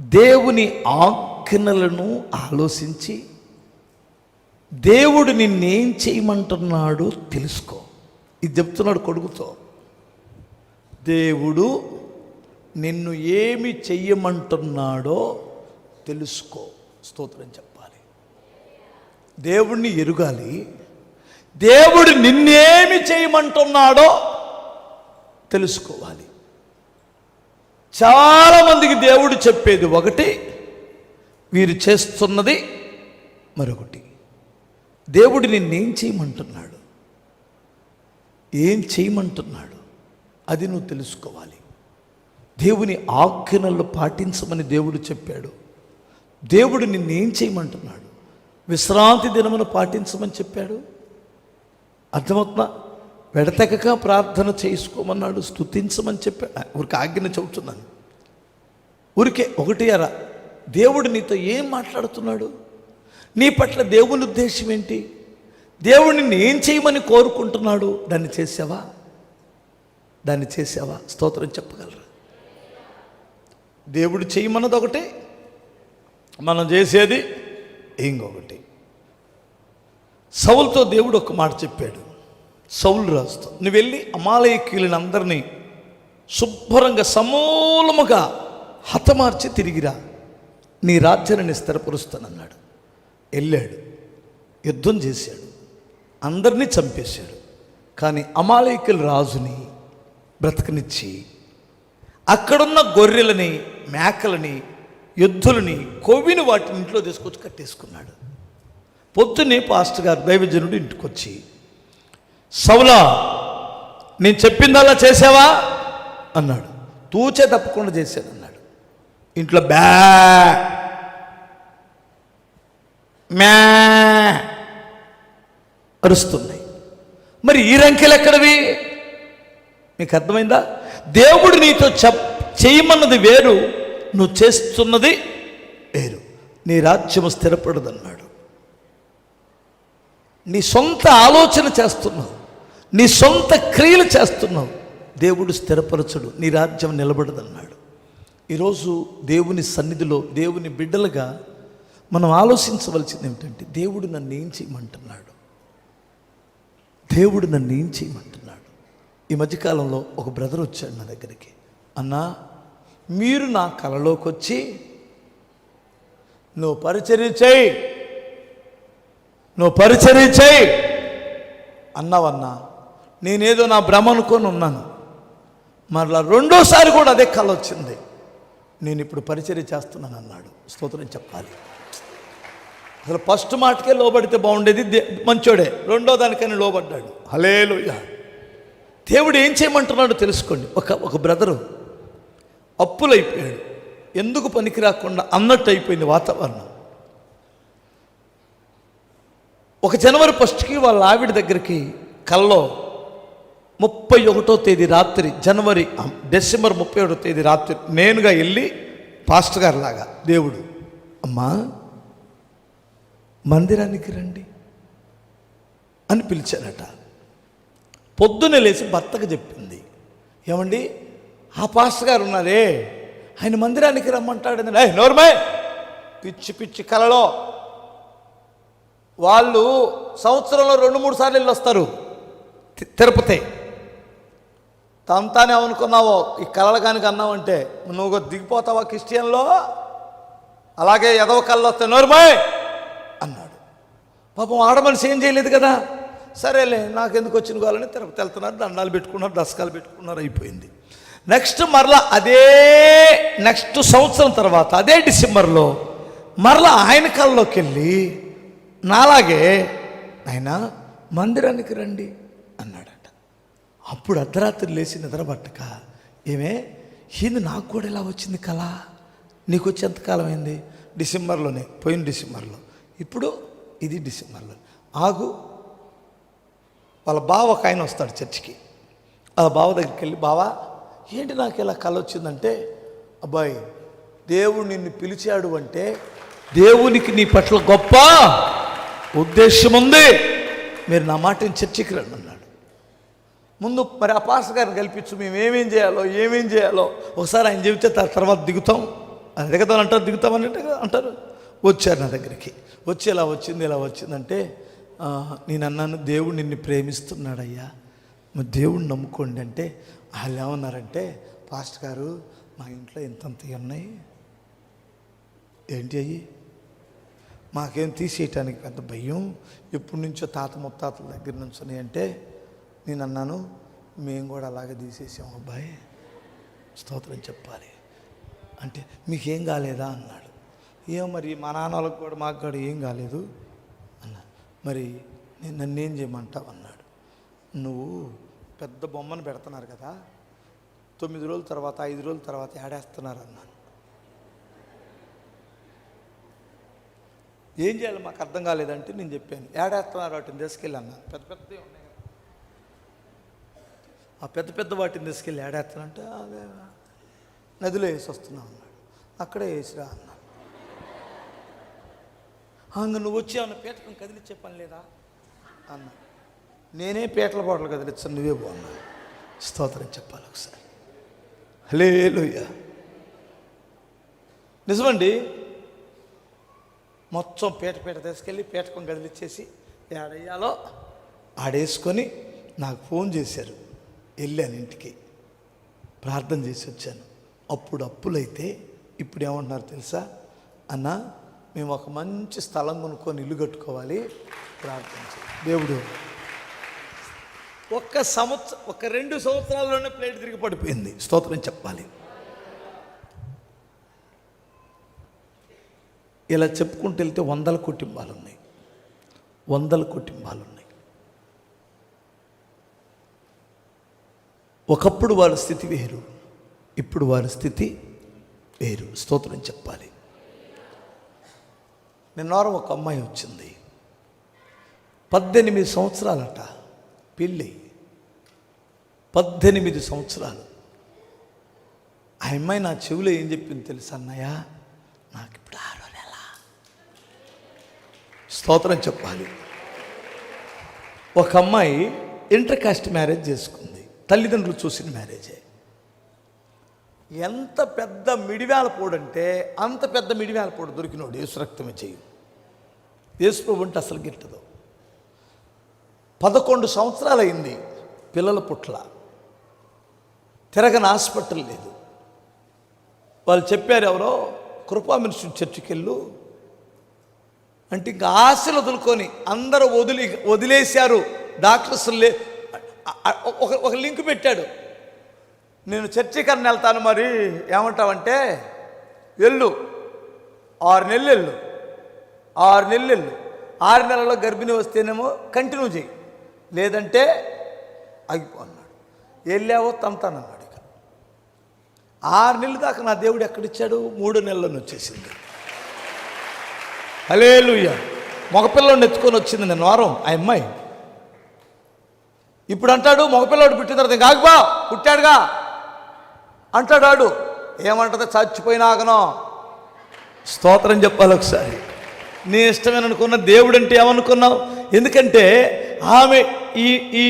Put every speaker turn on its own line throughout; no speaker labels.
దేవుని ఆజ్ఞలను ఆలోచించి దేవుడు నిన్నేం చేయమంటున్నాడో తెలుసుకో. ఇది చెప్తున్నాడు కొడుకుతో. దేవుడు నిన్ను ఏమి చెయ్యమంటున్నాడో తెలుసుకో. స్తోత్రం చెప్పాలి. దేవుణ్ణి ఎరుగాలి. దేవుడు నిన్నేమి చేయమంటున్నాడో తెలుసుకోవాలి. చాలామందికి దేవుడు చెప్పేది ఒకటి వీరు చేస్తున్నది మరొకటి. దేవుడు నిన్నేం చేయమంటున్నాడు? ఏం చేయమంటున్నాడు? అది నువ్వు తెలుసుకోవాలి. దేవుని ఆజ్ఞనలు పాటించమని దేవుడు చెప్పాడు. దేవుడు నిన్నేం చేయమంటున్నాడు? విశ్రాంతి దినమును పాటించమని చెప్పాడు? అర్థమవుతుందా? వెడతెగక ప్రార్థన చేసుకోమన్నాడు స్తుతించమని చెప్పాడు. ఊరికి ఆజ్ఞ చెబుతున్నాను. ఊరికే ఒకటి అరా దేవుడు నీతో ఏం మాట్లాడుతున్నాడు? నీ పట్ల దేవుని ఉద్దేశం ఏంటి? దేవుడిని ఏం చేయమని కోరుకుంటున్నాడు. దాన్ని చేసావా? దాన్ని చేసావా? స్తోత్రం చెప్పగలరా? దేవుడు చేయమన్నది ఒకటి మనం చేసేది ఇంకొకటి. సౌలుతో దేవుడు ఒక మాట చెప్పాడు. సౌలు రాస్తూ నువ్వు వెళ్ళి అమాలయకీయులని అందరినీ శుభ్రంగా సమూలముగా హతమార్చి తిరిగిరా. నీ రాజ్యాన్ని స్థిరపరుస్తానన్నాడు. వెళ్ళాడు. యుద్ధం చేశాడు. అందరినీ చంపేశాడు. కానీ అమాలయకుల రాజుని బ్రతకనిచ్చి అక్కడున్న గొర్రెలని మేకలని ఎద్దులని కొవ్విని వాటిని ఇంట్లో తీసుకొచ్చి కట్టేసుకున్నాడు. పొద్దున్నే పాస్టర్ గారు దైవజనుడు ఇంటికొచ్చి సౌలా నేను చెప్పిందల్లా చేసావా? అన్నాడు. తూచే తప్పకుండా చేశాను అన్నాడు. ఇంట్లో బ్యా మ్యా అరుస్తున్నాయి. మరి ఈ రంకెలు ఎక్కడవి? మీకు అర్థమైందా? దేవుడు నీతో చెప్ చేయమన్నది వేరు నువ్వు చేస్తున్నది వేరు. నీ రాజ్యము స్థిరపడదన్నాడు. నీ సొంత ఆలోచన చేస్తున్నావు. నీ సొంత క్రియలు చేస్తున్నావు. దేవుడు స్థిరపరచడు నీ రాజ్యం నిలబడదన్నాడు. ఈరోజు దేవుని సన్నిధిలో దేవుని బిడ్డలుగా మనం ఆలోచించవలసింది ఏమిటంటే దేవుడు నన్ను ఏం చేయమంటున్నాడు? దేవుడు నన్ను ఏం చేయమంటున్నాడు? ఈ మధ్యకాలంలో ఒక బ్రదర్ వచ్చాడు నా దగ్గరికి. అన్నా మీరు నా కలలోకి వచ్చి నువ్వు పరిచర్య చేయి. నువ్వు పరిచర్య చేయి. అన్నావన్నా నేనేదో నా భ్రమ అనుకొని ఉన్నాను. మరలా రెండోసారి కూడా అదే కళ వచ్చింది. నేను ఇప్పుడు పరిచర్య చేస్తున్నాను అన్నాడు. స్తోత్రం చెప్పాలి. అసలు ఫస్ట్ మాటకే లోబడితే బాగుండేది మంచోడే. రెండో దానికని లోబడ్డాడు. హలేలుయ దేవుడు ఏం చేయమంటున్నాడో తెలుసుకోండి. ఒక ఒక బ్రదరు అప్పులైపోయాడు. ఎందుకు పనికి రాకుండా అన్నట్టు అయిపోయింది వాతావరణం. ఒక జనవరి ఫస్ట్కి వాళ్ళ ఆవిడ దగ్గరికి కల్లో ముప్పై ఒకటో తేదీ రాత్రి జనవరి డిసెంబర్ ముప్పై ఒకటో తేదీ రాత్రి నేనుగా వెళ్ళి పాస్టర్ గారు లాగా దేవుడు అమ్మా మందిరానికి రండి అని పిలిచానట పొద్దున్నే లేచి భర్తకు చెప్పింది. ఏమండి ఆ పాస్టర్ గారు ఉన్నారే ఆయన మందిరానికి రమ్మంటాడు ఏ నోర్మే పిచ్చి పిచ్చి కలలో. వాళ్ళు సంవత్సరంలో రెండు మూడు సార్లు వెళ్ళి వస్తారు తి- తానే తంతానే అనుకున్నావో ఈ కళలు కానికి అన్నావంటే నువ్వు దిగిపోతావా క్రిస్టియన్లో? అలాగే ఎదవ కళ్ళు వస్తే నోరుమాయ్ అన్నాడు. పాపం ఆడమనిషి ఏం చేయలేదు కదా. సరేలే నాకెందుకు వచ్చిన కావాలని తిరుపతి వెళ్తున్నారు దండాలు పెట్టుకున్నారు దశకాలు పెట్టుకున్నారు అయిపోయింది. నెక్స్ట్ మరలా అదే నెక్స్ట్ సంవత్సరం తర్వాత అదే డిసెంబర్లో మరలా ఆయన కళ్ళలోకి వెళ్ళి నాలాగే ఆయన మందిరానికి రండి. అప్పుడు అర్ధరాత్రి లేచి నిద్రపట్టక ఏమే ఏంది నాకు కూడా ఇలా వచ్చింది కళ? నీకు వచ్చి ఎంతకాలం అయింది? డిసెంబర్లోనే పోయిన డిసెంబర్లో. ఇప్పుడు ఇది డిసెంబర్లో. ఆగు. వాళ్ళ బావ ఒక ఆయన వస్తాడు చర్చికి. వాళ్ళ బావ దగ్గరికి వెళ్ళి బావా ఏంటి నాకు ఇలా కళ వచ్చిందంటే అబ్బాయి దేవుడు నిన్ను పిలిచాడు అంటే దేవునికి నీ పట్ల గొప్ప ఉద్దేశం ఉంది. మీరు నా మాటని చర్చికి రండి అన్నాడు ముందు మరి ఆ పాస్టర్ గారిని కల్పించు మేము ఏమేం చేయాలో ఏమేం చేయాలో. ఒకసారి ఆయన చెబితే తర్వాత దిగుతాం. అది దిగుతాం అంటారు దిగుతామని అంటే అంటారు. వచ్చారు నా దగ్గరికి. వచ్చి ఇలా వచ్చింది ఇలా వచ్చిందంటే నేను అన్నాను దేవుడు నిన్ను ప్రేమిస్తున్నాడయ్యా. మరి దేవుడు నమ్ముకోండి. అంటే వాళ్ళు ఏమన్నారంటే పాస్ట్ గారు మా ఇంట్లో ఇంతంత ఉన్నాయి. ఏంటి అయ్యి? మాకేం తీసేయటానికి పెద్ద భయం. ఎప్పటి నుంచో తాత ముత్తాతల దగ్గర నుంచి అంటే నేను అన్నాను మేము కూడా అలాగే తీసేసాం అబ్బాయి. స్తోత్రం చెప్పాలి. అంటే మీకేం కాలేదా? అన్నాడు. ఏం మరి మా నాన్న వాళ్ళకి కూడా మాకు కూడా ఏం కాలేదు. అన్నా. మరి నేను నన్నేం చేయమంటావు? అన్నాడు. నువ్వు పెద్ద బొమ్మను పెడుతున్నారు కదా తొమ్మిది రోజుల తర్వాత ఐదు రోజుల తర్వాత ఏడేస్తున్నారు? అన్నాను. ఏం చేయాలి? మాకు అర్థం కాలేదంటే నేను చెప్పాను. ఏడేస్తున్నారు వాటిని తీసుకెళ్ళి అన్నాను. పెద్ద పెద్దవి ఉన్నాయి ఆ పెద్ద పెద్ద వాటిని తీసుకెళ్ళి ఏడేస్తానంటే అదే నదిలో వేసి వస్తున్నావు అన్నాడు. అక్కడే వేసిరా అన్నాను అంగ నువ్వు వచ్చి ఏమన్నా పీటకం కదిలిచ్చే పని లేదా? అన్నా నేనే పీటల బాటలు కదిలిచ్చాను నువ్వే బాగున్నా స్తోత్రం చెప్పాలి ఒకసారి. హలే నిజమండి మొత్తం పీట పీట తీసుకెళ్ళి పీటకం కదిలిచ్చేసి ఏడయ్యాలో ఆడేసుకొని నాకు ఫోన్ చేశారు. వెళ్ళాను ఇంటికి. ప్రార్థన చేసి వచ్చాను. అప్పుడు అప్పులైతే ఇప్పుడు ఏమంటున్నారు తెలుసా? అన్న మేము ఒక మంచి స్థలం కొనుక్కొని ఇల్లు కట్టుకోవాలి. ప్రార్థన దేవుడు ఒక్క సంవత్సరం ఒక రెండు సంవత్సరాల్లోనే ప్లేట్ తిరిగి పడిపోయింది. స్తోత్రం చెప్పాలి. ఇలా చెప్పుకుంటూ వెళ్తే వందల కుటుంబాలు ఉన్నాయి వందల కుటుంబాలు ఉన్నాయి ఒకప్పుడు వారి స్థితి వేరు ఇప్పుడు వారి స్థితి వేరు. స్తోత్రం చెప్పాలి. నిన్నవారం ఒక అమ్మాయి వచ్చింది. పద్దెనిమిది సంవత్సరాలట పెళ్ళి. పద్దెనిమిది సంవత్సరాలు. ఆ అమ్మాయి నా చెవిలో ఏం చెప్పింది తెలుసా అన్నయ్య? నాకు ఇప్పుడు ఆరో నెల. స్తోత్రం చెప్పాలి. ఒక అమ్మాయి ఇంటర్ కాస్ట్ మ్యారేజ్ చేసుకుంది. తల్లిదండ్రులు చూసిన మ్యారేజే. ఎంత పెద్ద మిడివేలపోడంటే అంత పెద్ద మిడివేలపోడు దొరికినోడు యేసు రక్తమే చెయ్యి యేసు అంటే అసలు గిట్టదు. పదకొండు సంవత్సరాలు అయింది పిల్లల పుట్ల. తిరగని హాస్పిటల్ లేదు. వాళ్ళు చెప్పారు ఎవరో కృపా మినిస్టర్ చర్చికి వెళ్ళు అంటే ఇంకా ఆశలు వదులుకొని అందరూ వదిలి వదిలేశారు. డాక్టర్స్ లే ఒక ఒక లింక్ పెట్టాడు. నేను చర్చికన్నా వెళ్తాను మరి ఏమంటావంటే వెళ్ళు ఆరు నెలలు వెళ్ళు ఆరు నెలలు వెళ్ళు ఆరు నెలల్లో గర్భిణి వస్తేనేమో కంటిన్యూ చేయి. లేదంటే ఆగిపో అన్నాడు వెళ్ళావో తంతానన్నాడు ఇక. ఆరు నెలలు దాకా నా దేవుడు ఎక్కడిచ్చాడు? మూడు నెలలను వచ్చేసింది. హలేలుయ్య మగపిల్లని ఎత్తుకొని వచ్చింది నేను వారం ఆ అమ్మాయి. ఇప్పుడు అంటాడు మగపిల్లాడు పుట్టిన తర్వాత ఇంకా ఆగిపో పుట్టాడుగా. అంటాడు ఆడు ఏమంటుంది చచ్చిపోయినాగనో స్తోత్రం చెప్పాలి ఒకసారి. నీ ఇష్టమని అనుకున్న దేవుడు అంటే ఏమనుకున్నావు? ఎందుకంటే ఆమె ఈ ఈ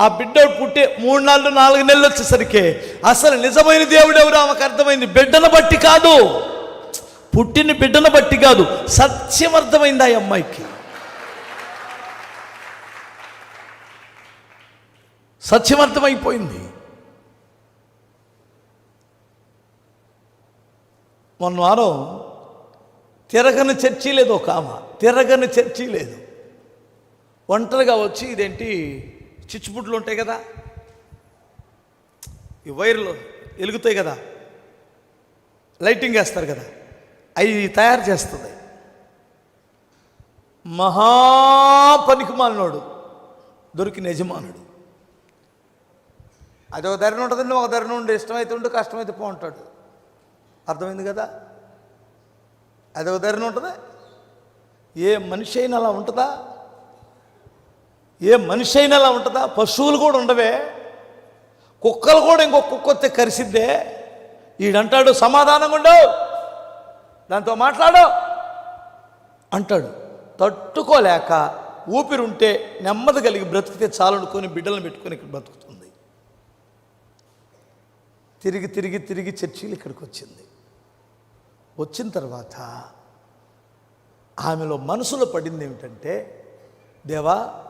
ఆ బిడ్డ పుట్టే మూడు నాలుగు నాలుగు నెలలు వచ్చేసరికి అసలు నిజమైన దేవుడు ఎవరు? ఆమెకు అర్థమైంది బిడ్డను బట్టి కాదు. పుట్టిన బిడ్డను బట్టి కాదు సత్యం అర్థమైంది ఆ అమ్మాయికి. సత్యం అర్థమైపోయింది మొన్న వారం తిరగని చర్చి లేదు ఒక ఆమె. తిరగని చర్చి లేదు. ఒంటరిగా వచ్చి ఇదేంటి చిచ్చుపుట్లు ఉంటాయి కదా? ఈ వైర్లు వెలుగుతాయి కదా? లైటింగ్ వేస్తారు కదా? అవి తయారు చేస్తుంది. మహా పనికి మాలినోడు దొరికిన యజమానుడు. అది ఒక ధరణ ఉంటుందండి ఒక ధరణ ఉండి ఇష్టమైతే ఉండి కష్టమైతే పో ఉంటాడు అర్థమైంది కదా? అది ఒక ధరణ ఉంటుంది. ఏ మనిషి అయినా అలా ఉంటుందా? ఏ మనిషి అయినా అలా ఉంటుందా? పశువులు కూడా ఉండవే. కుక్కలు కూడా ఇంకొక కుక్క వస్తే కరిసిద్దే. ఈడంటాడు సమాధానంగా ఉండవు దాంతో మాట్లాడు. అంటాడు. తట్టుకోలేక ఊపిరి ఉంటే నెమ్మది కలిగి బ్రతికితే చాలనుకొని బిడ్డలను పెట్టుకొని ఇక్కడ బ్రతుకుతాం. తిరిగి తిరిగి తిరిగి చర్చిలు ఇక్కడికి వచ్చింది. వచ్చిన తర్వాత ఆమెలో మనసులో పడింది ఏమిటంటే దేవా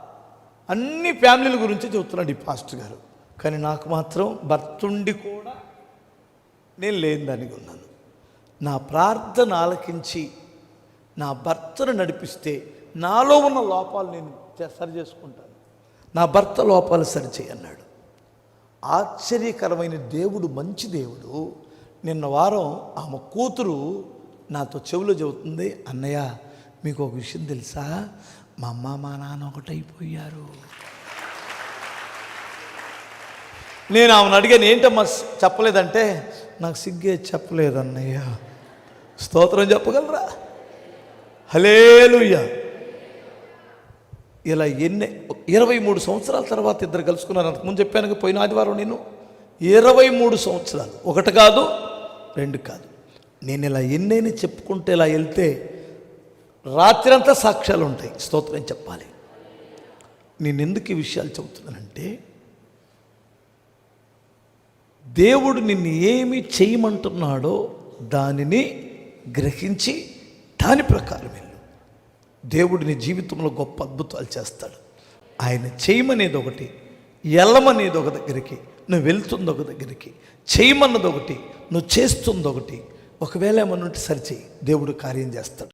అన్ని ఫ్యామిలీల గురించి చెబుతున్నాడు ఈ పాస్టర్ గారు. కానీ నాకు మాత్రం భర్తుండి కూడా నేను లేని దానికి ఉన్నాను. నా ప్రార్థన ఆలకించి నా భర్తను నడిపిస్తే నాలో ఉన్న లోపాలు నేను సరి చేసుకుంటాను. నా భర్త లోపాలు సరిచేయన్నాడు ఆశ్చర్యకరమైన దేవుడు మంచి దేవుడు. నిన్న వారం ఆమె కూతురు నాతో చెవిలో చెబుతుంది అన్నయ్య మీకు ఒక విషయం తెలుసా? మా అమ్మ మా నాన్న ఒకటైపోయారు. నేను ఆమెను అడిగాను ఏంటమ్మా చెప్పలేదంటే? నాకు సిగ్గే చెప్పలేదు అన్నయ్య స్తోత్రం చెప్పగలరా? హలేలుయ్యా ఇలా ఎన్ని ఇరవై మూడు సంవత్సరాల తర్వాత ఇద్దరు కలుసుకున్నారు. అంతకుముందు చెప్పాను పోయిన ఆదివారం నేను ఇరవై మూడు సంవత్సరాలు. ఒకటి కాదు రెండు కాదు. నేను ఇలా ఎన్నైనా చెప్పుకుంటే ఇలా వెళ్తే రాత్రంతా సాక్ష్యాలు ఉంటాయి. స్తోత్రం చెప్పాలి. నేను ఎందుకు ఈ విషయాలు చెబుతున్నానంటే దేవుడు నిన్ను ఏమి చేయమంటున్నాడో దానిని గ్రహించి దాని ప్రకారం దేవుడు నీ జీవితంలో గొప్ప అద్భుతాలు చేస్తాడు. ఆయన చేయమనేది ఒకటి ఎల్లమనేది ఒక దగ్గరికి నువ్వు వెళ్తుంది ఒక దగ్గరికి చేయమన్నది ఒకటి నువ్వు చేస్తుంది ఒకటి. ఒకవేళ ఏమన్నా ఉంటే సరిచేయి దేవుడు కార్యం చేస్తాడు.